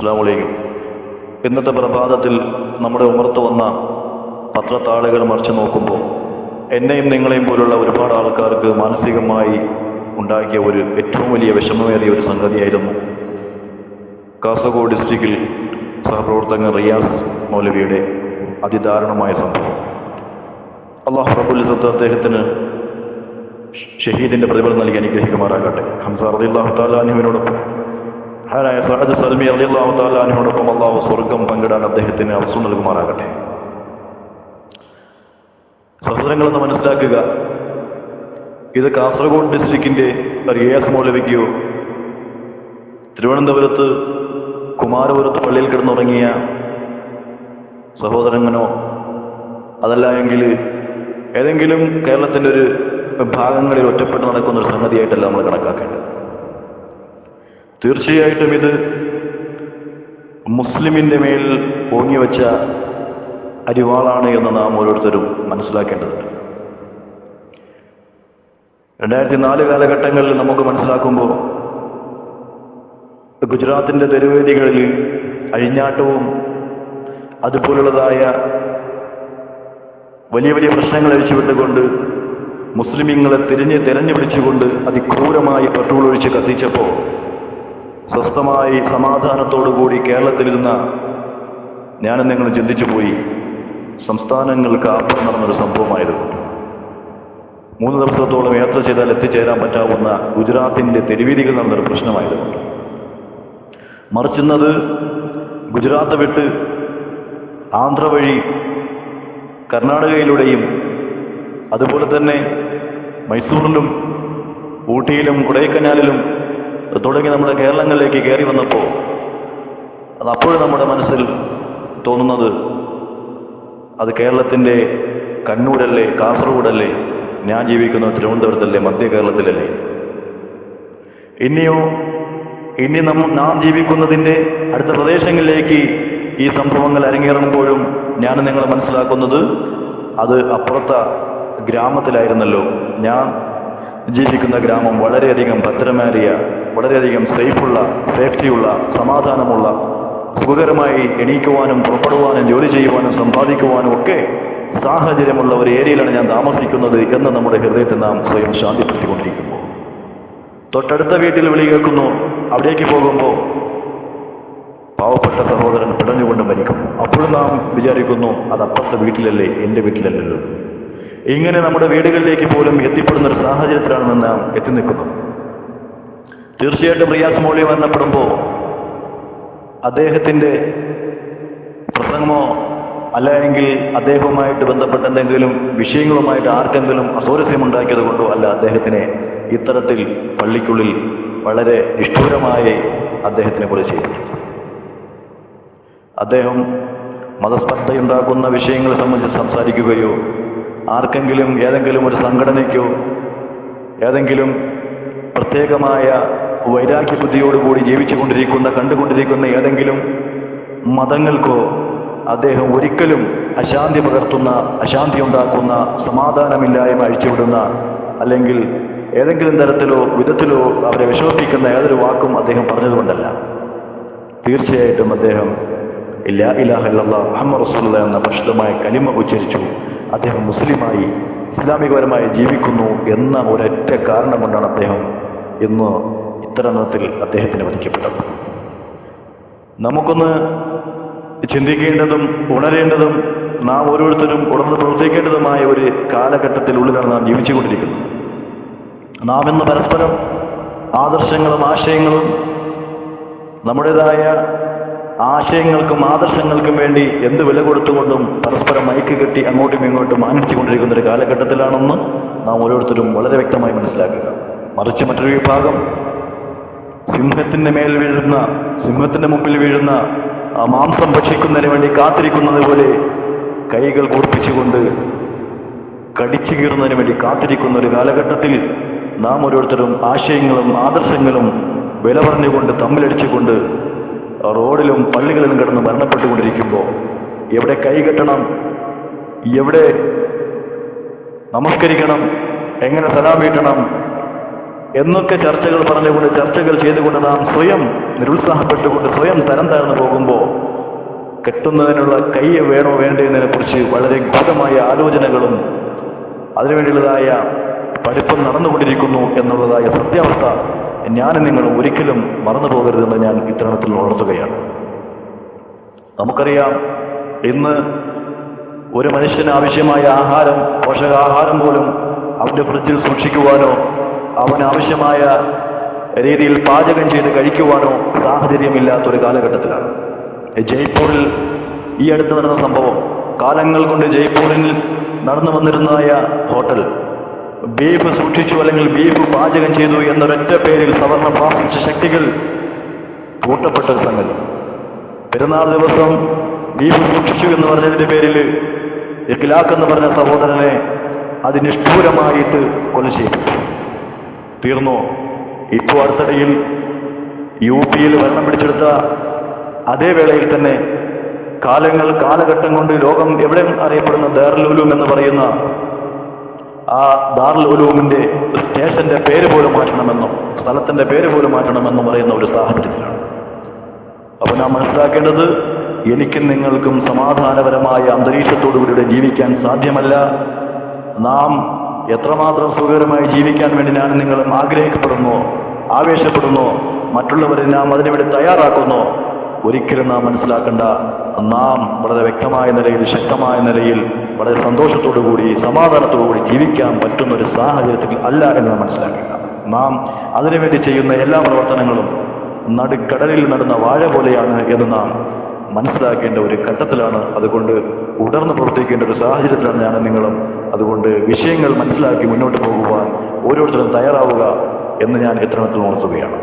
അസ്സാമലൈക്കും ഇന്നത്തെ പ്രഭാതത്തിൽ നമ്മുടെ ഉമർത്ത് വന്ന പത്രത്താളുകൾ മറിച്ച് നോക്കുമ്പോൾ എന്നെയും നിങ്ങളെയും പോലുള്ള ഒരുപാട് ആൾക്കാർക്ക് മാനസികമായി ഉണ്ടാക്കിയ ഒരു ഏറ്റവും വലിയ വിഷമമേറിയ ഒരു സംഗതിയായിരുന്നു കാസർഗോഡ് ഡിസ്ട്രിക്റ്റിൽ സഹപ്രവർത്തകൻ റിയാസ് മൗലവിയുടെ അതിദാരുണമായ സംഭവം. അള്ളാഹു റബുലിസത്ത് അദ്ദേഹത്തിന് ഷഹീദിന്റെ പ്രതിഫലം നൽകി അനുഗ്രഹിക്കുമാറാകട്ടെ. ഹംസാർ അള്ളാഹു തആല അൻഹുവിനോടൊപ്പം മഹാനായ സഹജ് സൽമി അലി തആല താലാനോടൊപ്പം അള്ളാഹു സ്വർഗം പങ്കിടാൻ അദ്ദേഹത്തിന് അവസരം നൽകുമാറാകട്ടെ. സഹോദരങ്ങളെന്ന് മനസ്സിലാക്കുക. ഇത് കാസർഗോഡ് ഡിസ്ട്രിക്റ്റിന്റെ റിയാസ് മൗലവിക്കോ തിരുവനന്തപുരത്ത് കുമാരപുരത്ത് പള്ളിയിൽ കിടന്നുറങ്ങിയ സഹോദരങ്ങനോ അതല്ല എങ്കിൽ ഏതെങ്കിലും കേരളത്തിന്റെ ഒരു ഭാഗങ്ങളിൽ ഒറ്റപ്പെട്ട് നടക്കുന്ന ഒരു സംഗതിയായിട്ടല്ല നമ്മൾ കണക്കാക്കേണ്ടത്. തീർച്ചയായിട്ടും ഇത് മുസ്ലിമിന്റെ മേൽ ഓങ്ങിവെച്ച അരിവാളാണ് എന്ന് നാം ഓരോരുത്തരും മനസ്സിലാക്കേണ്ടതുണ്ട്. രണ്ടായിരത്തി നാല് കാലഘട്ടങ്ങളിൽ നമുക്ക് മനസ്സിലാക്കുമ്പോൾ ഗുജറാത്തിന്റെ തെരുവേദികളിൽ അഴിഞ്ഞാട്ടവും അതുപോലുള്ളതായ വലിയ വലിയ പ്രശ്നങ്ങൾ അഴിച്ചുവിട്ടുകൊണ്ട് മുസ്ലിമീങ്ങളെ തിരിഞ്ഞ് തിരഞ്ഞു പിടിച്ചുകൊണ്ട് അതിക്രൂരമായി പെട്രോൾ ഒഴിച്ച് കത്തിച്ചപ്പോൾ സ്വസ്ഥമായി സമാധാനത്തോടുകൂടി കേരളത്തിലിരുന്ന ഞാനും നിങ്ങൾ ചിന്തിച്ചു പോയി സംസ്ഥാനങ്ങൾക്ക് അപ്പുറം നടന്നൊരു സംഭവമായിരുന്നു. മൂന്ന് ദിവസത്തോളം യാത്ര ചെയ്താൽ എത്തിച്ചേരാൻ പറ്റാവുന്ന ഗുജറാത്തിന്റെ തെരുവീതികൾ നടന്നൊരു പ്രശ്നമായിരുന്നു. മറിച്ചുന്നത് ഗുജറാത്ത് വിട്ട് ആന്ധ്ര വഴി കർണാടകയിലൂടെയും അതുപോലെ തന്നെ മൈസൂറിലും ഊട്ടിയിലും കൊടൈക്കനാലിലും തുടങ്ങി നമ്മുടെ കേരളങ്ങളിലേക്ക് കയറി വന്നപ്പോൾ അത് അപ്പോഴും നമ്മുടെ മനസ്സിൽ തോന്നുന്നത് അത് കേരളത്തിന്റെ കണ്ണൂരല്ലേ കാസർഗോഡല്ലേ ഞാൻ ജീവിക്കുന്ന തിരുവനന്തപുരത്തല്ലേ മധ്യ കേരളത്തിലല്ലേ? ഇനിയോ ഇനി നം നാം ജീവിക്കുന്നതിന്റെ അടുത്ത പ്രദേശങ്ങളിലേക്ക് ഈ സംഭവങ്ങൾ അരങ്ങേറുമ്പോഴും ഞാൻ നിങ്ങൾ മനസ്സിലാക്കുന്നത് അത് അപ്പുറത്തെ ഗ്രാമത്തിലായിരുന്നല്ലോ. ഞാൻ ജീവിക്കുന്ന ഗ്രാമം വളരെയധികം ഭദ്രമേറിയ വളരെയധികം സേഫുള്ള സേഫ്റ്റിയുള്ള സമാധാനമുള്ള സുഖകരമായി എണീക്കുവാനും പുറപ്പെടുവാനും ജോലി ചെയ്യുവാനും സമ്പാദിക്കുവാനും ഒക്കെ സാഹചര്യമുള്ള ഒരു ഏരിയയിലാണ് ഞാൻ താമസിക്കുന്നത് എന്ന് നമ്മുടെ ഹൃദയത്തെ നാം സ്വയം ശാന്തിപ്പെടുത്തിക്കൊണ്ടിരിക്കുമ്പോൾ തൊട്ടടുത്ത വീട്ടിൽ വിളി കേൾക്കുന്നു അവിടേക്ക് പോകുമ്പോൾ പാവപ്പെട്ട സഹോദരൻ പിടഞ്ഞുകൊണ്ട് മരിക്കുന്നു അപ്പോഴും നാം വിചാരിക്കുന്നു അത് അപ്പുറത്തെ വീട്ടിലല്ലേ എന്റെ വീട്ടിലല്ലല്ലോ. ഇങ്ങനെ നമ്മുടെ വീടുകളിലേക്ക് പോലും എത്തിപ്പെടുന്ന ഒരു സാഹചര്യത്തിലാണ് നാം എത്തി നിൽക്കുന്നത്. തീർച്ചയായിട്ടും റിയാസ് മൗലി മരണപ്പെടുമ്പോൾ അദ്ദേഹത്തിന്റെ പ്രസംഗമോ അല്ലെങ്കിൽ അദ്ദേഹവുമായിട്ട് ബന്ധപ്പെട്ട എന്തെങ്കിലും വിഷയങ്ങളുമായിട്ട് ആർക്കെങ്കിലും അസൗരസ്യം ഉണ്ടാക്കിയത് കൊണ്ടോ അല്ല അദ്ദേഹത്തിനെ ഇത്തരത്തിൽ പള്ളിക്കുള്ളിൽ വളരെ നിഷ്ഠൂരമായി അദ്ദേഹത്തിനെ കുറിച്ച് ചെയ്തിട്ടുണ്ട്. അദ്ദേഹം മതസ്പർദ്ധയുണ്ടാക്കുന്ന വിഷയങ്ങളെ സംബന്ധിച്ച് സംസാരിക്കുകയോ ആർക്കെങ്കിലും ഏതെങ്കിലും ഒരു സംഘടനയ്ക്കോ ഏതെങ്കിലും പ്രത്യേകമായ വൈരാഗ്യ ബുദ്ധിയോടുകൂടി ജീവിച്ചുകൊണ്ടിരിക്കുന്ന കണ്ടുകൊണ്ടിരിക്കുന്ന ഏതെങ്കിലും മതങ്ങൾക്കോ അദ്ദേഹം ഒരിക്കലും അശാന്തി പകർത്തുന്ന അശാന്തി ഉണ്ടാക്കുന്ന സമാധാനമില്ലായ്മ അഴിച്ചുവിടുന്ന അല്ലെങ്കിൽ ഏതെങ്കിലും തരത്തിലോ വിധത്തിലോ അവരെ വിഷമിപ്പിക്കുന്ന ഏതൊരു വാക്കും അദ്ദേഹം പറഞ്ഞതുകൊണ്ടല്ല. തീർച്ചയായിട്ടും അദ്ദേഹം ഇല്ലാ ഇലാഹല്ല മുഹമ്മദ് റസൂലുള്ള എന്ന പരിശുദ്ധമായ കലിമ ഉച്ചരിച്ചു. അദ്ദേഹം മുസ്ലിമായി ഇസ്ലാമികപരമായി ജീവിക്കുന്നു എന്ന ഒരൊറ്റ കാരണം കൊണ്ടാണ് അദ്ദേഹം ഇന്ന് ഇത്തരണത്തിൽ അദ്ദേഹത്തിന് വധിക്കപ്പെട്ടത്. നമുക്കൊന്ന് ചിന്തിക്കേണ്ടതും ഉണരേണ്ടതും നാം ഓരോരുത്തരും ഉണർന്ന് പ്രവർത്തിക്കേണ്ടതുമായ ഒരു കാലഘട്ടത്തിലുള്ളിലാണ് നാം ജീവിച്ചുകൊണ്ടിരിക്കുന്നത്. നാം ഇന്ന് പരസ്പരം ആദർശങ്ങളും ആശയങ്ങളും നമ്മുടേതായ ആശയങ്ങൾക്കും ആദർശങ്ങൾക്കും വേണ്ടി എന്ത് വില കൊടുത്തുകൊണ്ടും പരസ്പരം മയക്ക് കെട്ടി അങ്ങോട്ടും ഇങ്ങോട്ടും മാനിച്ചുകൊണ്ടിരിക്കുന്ന ഒരു കാലഘട്ടത്തിലാണെന്ന് നാം ഓരോരുത്തരും വളരെ വ്യക്തമായി മനസ്സിലാക്കുക. മറിച്ച് മറ്റൊരു വിഭാഗം സിംഹത്തിന്റെ മേൽ വീഴുന്ന സിംഹത്തിന്റെ മുമ്പിൽ വീഴുന്ന ആ മാംസം ഭക്ഷിക്കുന്നതിന് വേണ്ടി കാത്തിരിക്കുന്നത് പോലെ കൈകൾ കൂർപ്പിച്ചുകൊണ്ട് കടിച്ചു കീറുന്നതിന് വേണ്ടി കാത്തിരിക്കുന്ന ഒരു കാലഘട്ടത്തിൽ നാം ഓരോരുത്തരും ആശയങ്ങളും ആദർശങ്ങളും വില പറഞ്ഞുകൊണ്ട് തമ്മിലടിച്ചുകൊണ്ട് റോഡിലും പള്ളികളിലും കിടന്ന് മരണപ്പെട്ടുകൊണ്ടിരിക്കുമ്പോൾ എവിടെ കൈകെട്ടണം എവിടെ നമസ്കരിക്കണം? എങ്ങനെ സലാം വീട്ടണം? എന്നൊക്കെ ചർച്ചകൾ പറഞ്ഞുകൊണ്ട് ചർച്ചകൾ ചെയ്തുകൊണ്ട് നാം സ്വയം നിരുത്സാഹപ്പെട്ടുകൊണ്ട് സ്വയം തരം താഴ്ന്നു പോകുമ്പോൾ കെട്ടുന്നതിനുള്ള കൈ വേണോ വേണ്ടതിനെക്കുറിച്ച് വളരെ ഗൂഢമായ ആലോചനകളും അതിനുവേണ്ടിയുള്ളതായ പഠിപ്പും നടന്നുകൊണ്ടിരിക്കുന്നു എന്നുള്ളതായ സത്യാവസ്ഥ ഞാനും നിങ്ങൾ ഒരിക്കലും മറന്നു പോകരുതെന്ന് ഞാൻ ഇത്തരണത്തിൽ ഉണർത്തുകയാണ്. നമുക്കറിയാം ഇന്ന് ഒരു മനുഷ്യന് ആവശ്യമായ ആഹാരം പോഷകാഹാരം പോലും അവന്റെ ഫ്രിഡ്ജിൽ സൂക്ഷിക്കുവാനോ അവന് ആവശ്യമായ രീതിയിൽ പാചകം ചെയ്ത് കഴിക്കുവാനോ സാഹചര്യമില്ലാത്തൊരു കാലഘട്ടത്തിലാണ്. ജയ്പൂരിൽ ഈ അടുത്ത് നടന്ന സംഭവം കാലങ്ങൾ കൊണ്ട് ജയ്പൂരിൽ നടന്നു വന്നിരുന്നതായ ഹോട്ടൽ ബീഫ് സൂക്ഷിച്ചു അല്ലെങ്കിൽ ബീഫ് പാചകം ചെയ്തു എന്നൊരൊറ്റ പേരിൽ സവർണ ഫാസിസ്റ്റ് ശക്തികൾ പൂട്ടപ്പെട്ട ഒരു സംഗതി. പെരുന്നാൾ ദിവസം ബീഫ് സൂക്ഷിച്ചു എന്ന് പറഞ്ഞതിന്റെ പേരിൽ ഇഖ്ലാഖ് എന്ന് പറഞ്ഞ സഹോദരനെ അതിനിഷ്ഠൂരമായിട്ട് കൊല ചെയ്യപ്പെട്ടു. തീർന്നു? ഇപ്പോൾ അടുത്തിടയിൽ യു പിയിൽ ഭരണം പിടിച്ചെടുത്ത അതേ വേളയിൽ തന്നെ കാലങ്ങൾ കാലഘട്ടം കൊണ്ട് ലോകം എവിടെ അറിയപ്പെടുന്ന ദാറുൽ എന്ന് പറയുന്ന ആ ദാറുൽ ഉലൂമിന്റെ സ്റ്റേഷന്റെ പേര് പോലും മാറ്റണമെന്നും സ്ഥലത്തിന്റെ പേര് പോലും മാറ്റണമെന്നും പറയുന്ന ഒരു സാഹചര്യത്തിലാണ്. അപ്പൊ നാം മനസ്സിലാക്കേണ്ടത് എനിക്കും നിങ്ങൾക്കും സമാധാനപരമായ അന്തരീക്ഷത്തോടുകൂടി ജീവിക്കാൻ സാധ്യമല്ല. നാം എത്രമാത്രം സുഖകരമായി ജീവിക്കാൻ വേണ്ടി ഞാൻ നിങ്ങളും ആഗ്രഹിക്കപ്പെടുന്നു ആവേശപ്പെടുന്നു മറ്റുള്ളവരെ നാം അതിനുവേണ്ടി തയ്യാറാക്കുന്നു ഒരിക്കലും നാം മനസ്സിലാക്കേണ്ട. നാം വളരെ വ്യക്തമായ നിലയിൽ ശക്തമായ നിലയിൽ വളരെ സന്തോഷത്തോടു കൂടി സമാധാനത്തോടു കൂടി ജീവിക്കാൻ പറ്റുന്ന ഒരു സാഹചര്യത്തിൽ അല്ല എന്ന് മനസ്സിലാക്കുക നാം അതിനുവേണ്ടി ചെയ്യുന്ന എല്ലാ പ്രവർത്തനങ്ങളും നടുക്കടലിൽ നടന്ന വാഴ പോലെയാണ് എന്ന് നാം മനസ്സിലാക്കേണ്ട ഒരു ഘട്ടത്തിലാണ്. അതുകൊണ്ട് ഉടർന്ന് പ്രവർത്തിക്കേണ്ട ഒരു സാഹചര്യത്തിലാണ് ഞാൻ നിങ്ങളും അതുകൊണ്ട് വിഷയങ്ങൾ മനസ്സിലാക്കി മുന്നോട്ട് പോകുവാൻ ഓരോരുത്തരും തയ്യാറാവുക എന്ന് ഞാൻ എത്രത്തിൽ ഉണർത്തുകയാണ്